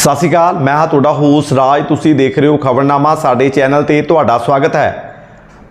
ਸਤਿ ਸ਼੍ਰੀ ਅਕਾਲ, ਮੈਂ ਹਾਂ ਤੁਹਾਡਾ ਹੋਸਟ ਰਾਜ। ਤੁਸੀਂ ਦੇਖ ਰਹੇ ਹੋ ਖਬਰਨਾਮਾ। ਸਾਡੇ ਚੈਨਲ ਤੇ ਤੁਹਾਡਾ ਸਵਾਗਤ ਹੈ।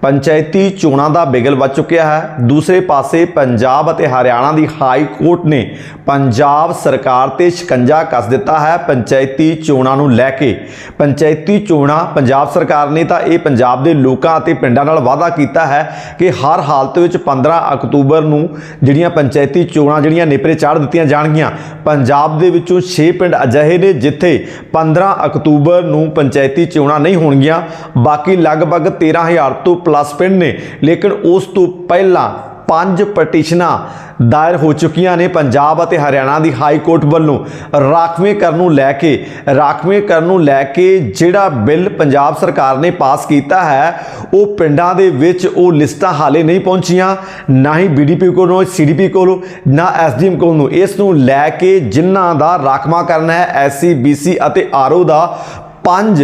ਪੰਚਾਇਤੀ ਚੋਣਾਂ ਦਾ ਬਿਗਲ ਵੱਜ ਚੁੱਕਿਆ ਹੈ। ਦੂਸਰੇ ਪਾਸੇ ਪੰਜਾਬ ਅਤੇ ਹਰਿਆਣਾ ਦੀ ਹਾਈ ਕੋਰਟ ਨੇ ਪੰਜਾਬ ਸਰਕਾਰ ਤੇ ਸ਼ਿਕੰਜਾ ਕੱਸ ਦਿੱਤਾ ਹੈ ਪੰਚਾਇਤੀ ਚੋਣਾਂ ਨੂੰ ਲੈ ਕੇ। ਪੰਚਾਇਤੀ ਚੋਣਾਂ ਪੰਜਾਬ ਸਰਕਾਰ ਨੇ ਤਾਂ ਇਹ ਪੰਜਾਬ ਦੇ ਲੋਕਾਂ ਅਤੇ ਪਿੰਡਾਂ ਨਾਲ ਵਾਅਦਾ ਕੀਤਾ ਹੈ ਕਿ ਹਰ ਹਾਲਤ ਵਿੱਚ 15 ਅਕਤੂਬਰ ਨੂੰ ਜਿਹੜੀਆਂ ਪੰਚਾਇਤੀ ਚੋਣਾਂ ਜਿਹੜੀਆਂ ਨੇਪਰੇ ਚਾੜ ਦਿੱਤੀਆਂ ਜਾਣਗੀਆਂ, ਪੰਜਾਬ ਦੇ ਵਿੱਚੋਂ 6 ਪਿੰਡ ਅਜਿਹੇ ਨੇ ਜਿੱਥੇ 15 ਅਕਤੂਬਰ ਨੂੰ ਪੰਚਾਇਤੀ ਚੋਣਾਂ ਨਹੀਂ ਹੋਣਗੀਆਂ, ਬਾਕੀ ਲਗਭਗ 13000 ਤੋਂ ਪਲੱਸ ਪਿੰਡ ਨੇ। ਲੇਕਿਨ ਉਸ ਤੋਂ ਪਹਿਲਾਂ ਪੰਜ ਪਟੀਸ਼ਨਾਂ ਦਾਇਰ ਹੋ ਚੁੱਕੀਆਂ ਨੇ ਪੰਜਾਬ ਅਤੇ ਹਰਿਆਣਾ ਦੀ ਹਾਈ ਕੋਰਟ ਵੱਲੋਂ। ਰਾਖਵੇਂ ਕਰਨ ਨੂੰ ਲੈ ਕੇ, ਰਾਖਵੇਂ ਕਰਨ ਨੂੰ ਲੈ ਕੇ ਜਿਹੜਾ ਬਿੱਲ ਪੰਜਾਬ ਸਰਕਾਰ ਨੇ ਪਾਸ ਕੀਤਾ ਹੈ, ਉਹ ਪਿੰਡਾਂ ਦੇ ਵਿੱਚ ਉਹ ਲਿਸਟਾਂ ਹਾਲੇ ਨਹੀਂ ਪਹੁੰਚੀਆਂ। ਨਾ ਹੀ ਬੀਡੀਪੀ ਕੋਲੋਂ ਸੀਡੀਪੀ ਕੋਲੋਂ, ਨਾ ਐਸਡੀਐਮ ਕੋਲੋਂ ਇਸ ਨੂੰ ਲੈ ਕੇ ਜਿਨ੍ਹਾਂ ਦਾ ਰਾਖਵਾਂ ਕਰਨਾ ਹੈ ਐਸਸੀ ਬੀਸੀ ਅਤੇ ਆਰਓ ਦਾ ਪੰਜ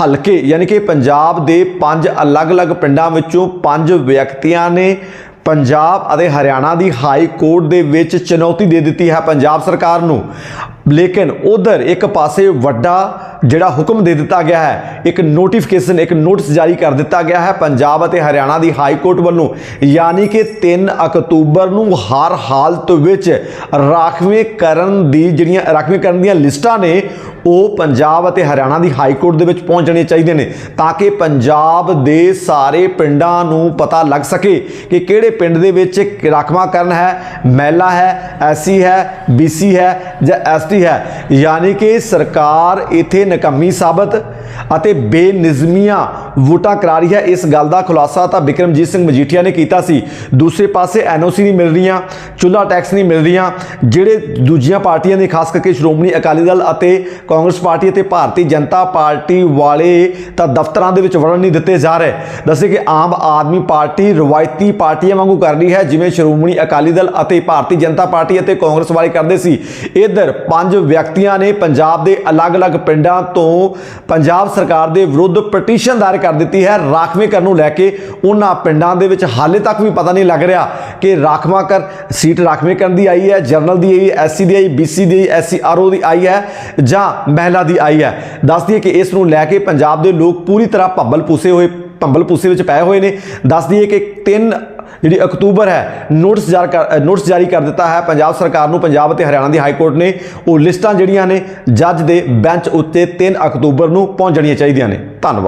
ਹਲਕੇ, ਯਾਨੀ ਕਿ ਪੰਜਾਬ ਦੇ ਪੰਜ ਅਲੱਗ-ਅਲੱਗ ਪਿੰਡਾਂ ਵਿੱਚੋਂ ਪੰਜ ਵਿਅਕਤੀਆਂ ਨੇ ਪੰਜਾਬ ਅਤੇ ਹਰਿਆਣਾ ਦੀ ਹਾਈ ਕੋਰਟ ਦੇ ਵਿੱਚ ਚੁਣੌਤੀ ਦੇ ਦਿੱਤੀ ਹੈ ਪੰਜਾਬ ਸਰਕਾਰ ਨੂੰ। ਲੇਕਿਨ ਉਧਰ ਇੱਕ ਪਾਸੇ ਵੱਡਾ ਜਿਹੜਾ ਹੁਕਮ ਦੇ ਦਿੱਤਾ ਗਿਆ ਹੈ, ਇੱਕ ਨੋਟੀਫਿਕੇਸ਼ਨ ਇੱਕ ਨੋਟਿਸ ਜਾਰੀ ਕਰ ਦਿੱਤਾ ਗਿਆ ਹੈ ਪੰਜਾਬ ਅਤੇ ਹਰਿਆਣਾ ਦੀ ਹਾਈ ਕੋਰਟ ਵੱਲੋਂ। ਯਾਨੀ ਕਿ 3 ਅਕਤੂਬਰ ਨੂੰ ਹਰ ਹਾਲਤ ਵਿੱਚ ਰਾਖਵੇਂ ਕਰਨ ਦੀ ਜਿਹੜੀਆਂ ਰਾਖਵੇਂ ਕਰਨ ਦੀਆਂ ਲਿਸਟਾਂ ਨੇ ਉਹ ਪੰਜਾਬ ਅਤੇ ਹਰਿਆਣਾ ਦੀ ਹਾਈ ਕੋਰਟ ਦੇ ਵਿੱਚ ਪਹੁੰਚਣੇ ਚਾਹੀਦੇ ਨੇ ਤਾਂ ਕਿ ਪੰਜਾਬ ਦੇ ਸਾਰੇ ਪਿੰਡਾਂ ਨੂੰ ਪਤਾ ਲੱਗ ਸਕੇ ਕਿ ਕਿਹੜੇ ਪਿੰਡ ਦੇ ਵਿੱਚ ਰਾਖਵਾਂਕਰਨ ਹੈ, ਮਹਿਲਾ ਹੈ, ਐਸਸੀ ਹੈ, ਬੀਸੀ ਹੈ ਜਾਂ ਐਸਟੀ ਹੈ। ਯਾਨੀ ਕਿ ਸਰਕਾਰ ਇਥੇ ਨਕਮੀ ਸਾਬਤ ਅਤੇ ਬੇਨਿਜ਼ਮੀਆਂ ਵੋਟਾਂ ਕਰਾ ਰਹੀ ਹੈ। ਇਸ ਗੱਲ ਦਾ ਖੁਲਾਸਾ ਤਾਂ ਬਿਕਰਮਜੀਤ ਸਿੰਘ ਮਜੀਠੀਆ ਨੇ ਕੀਤਾ ਸੀ। ਦੂਸਰੇ ਪਾਸੇ ਐਨਓਸੀ ਨਹੀਂ ਮਿਲ ਰਹੀਆਂ ਚੁੱਲਾ ਟੈਕਸ ਨਹੀਂ ਮਿਲ ਰਹੀਆਂ। ਜਿਹੜੇ ਦੂਜੀਆਂ ਪਾਰਟੀਆਂ ਨੇ, ਖਾਸ ਕਰਕੇ ਸ਼੍ਰੋਮਣੀ ਅਕਾਲੀ ਦਲ ਅਤੇ ਕਾਂਗਰਸ ਪਾਰਟੀ ਅਤੇ ਭਾਰਤੀ ਜਨਤਾ ਪਾਰਟੀ ਵਾਲੇ ਤਾਂ ਦਫ਼ਤਰਾਂ ਦੇ ਵਿੱਚ ਵੜਨ ਨਹੀਂ ਦਿੱਤੇ ਜਾ ਰਹੇ। ਦੱਸੇ ਕਿ ਆਮ ਆਦਮੀ ਪਾਰਟੀ ਰਵਾਇਤੀ ਪਾਰਟੀਆਂ ਵਾਂਗੂ ਕਰ ਰਹੀ ਹੈ, ਜਿਵੇਂ ਸ਼੍ਰੋਮਣੀ ਅਕਾਲੀ ਦਲ ਅਤੇ ਭਾਰਤੀ ਜਨਤਾ ਪਾਰਟੀ ਅਤੇ ਕਾਂਗਰਸ ਵਾਲੇ ਕਰਦੇ ਸੀ। ਇਧਰ ਪੰਜ ਵਿਅਕਤੀਆਂ ਨੇ ਪੰਜਾਬ ਦੇ ਅਲੱਗ-ਅਲੱਗ ਪਿੰਡਾਂ ਤੋਂ ਪੰਜਾਬ ਸਰਕਾਰ ਦੇ ਵਿਰੁੱਧ ਪਟੀਸ਼ਨ ਦਾਇਰ ਕਰ ਦਿੱਤੀ ਹੈ। ਰਾਖਵੇਂ ਕਰਨ ਨੂੰ ਲੈ ਕੇ ਉਹਨਾਂ ਪਿੰਡਾਂ ਦੇ ਵਿੱਚ ਹਾਲੇ ਤੱਕ ਵੀ ਪਤਾ ਨਹੀਂ ਲੱਗ ਰਿਹਾ ਕਿ ਰਾਖਵਾਂ ਕਰ ਸੀਟ ਰਾਖਵੇਂ ਕਰਨ ਦੀ ਆਈ ਹੈ ਜਰਨਲ ਦੀ ਆਈ ਐਸਸੀ ਦੀ ਆਈ, ਬੀਸੀ ਦੀ ਆਈ ਐਸਸੀ ਆਰਓ ਦੀ ਆਈ ਹੈ ਜਾਂ ਮਹਿਲਾ ਦੀ ਆਈ ਹੈ। ਦੱਸਦੀ ਦਈਏ ਕਿ ਇਸ ਨੂੰ ਲੈ ਕੇ ਪੰਜਾਬ ਦੇ ਲੋਕ ਪੂਰੀ ਤਰ੍ਹਾਂ ਭੰਬਲ ਪੂਸੇ ਹੋਏ, ਭੰਬਲ ਪੂਸੇ ਵਿੱਚ ਪਏ ਹੋਏ ਨੇ। ਦੱਸ ਦਈਏ ਕਿ 3 ਜਿਹੜੀ ਅਕਤੂਬਰ ਹੈ, ਨੋਟਿਸ ਜਾਰੀ ਕਰ ਨੋਟਿਸ ਜਾਰੀ ਕਰ ਦਿੱਤਾ ਹੈ। ਪੰਜਾਬ ਸਰਕਾਰ ਨੂੰ ਪੰਜਾਬ ਅਤੇ ਹਰਿਆਣਾ ਦੀ ਹਾਈ ਕੋਰਟ ਨੇ ਉਹ ਲਿਸਟਾਂ ਜਿਹੜੀਆਂ ਨੇ ਜੱਜ ਦੇ ਬੈਂਚ ਉੱਤੇ 3 ਅਕਤੂਬਰ ਨੂੰ ਪਹੁੰਚਣੀਆਂ ਚਾਹੀਦੀਆਂ ਨੇ। ਧੰਨਵਾਦ।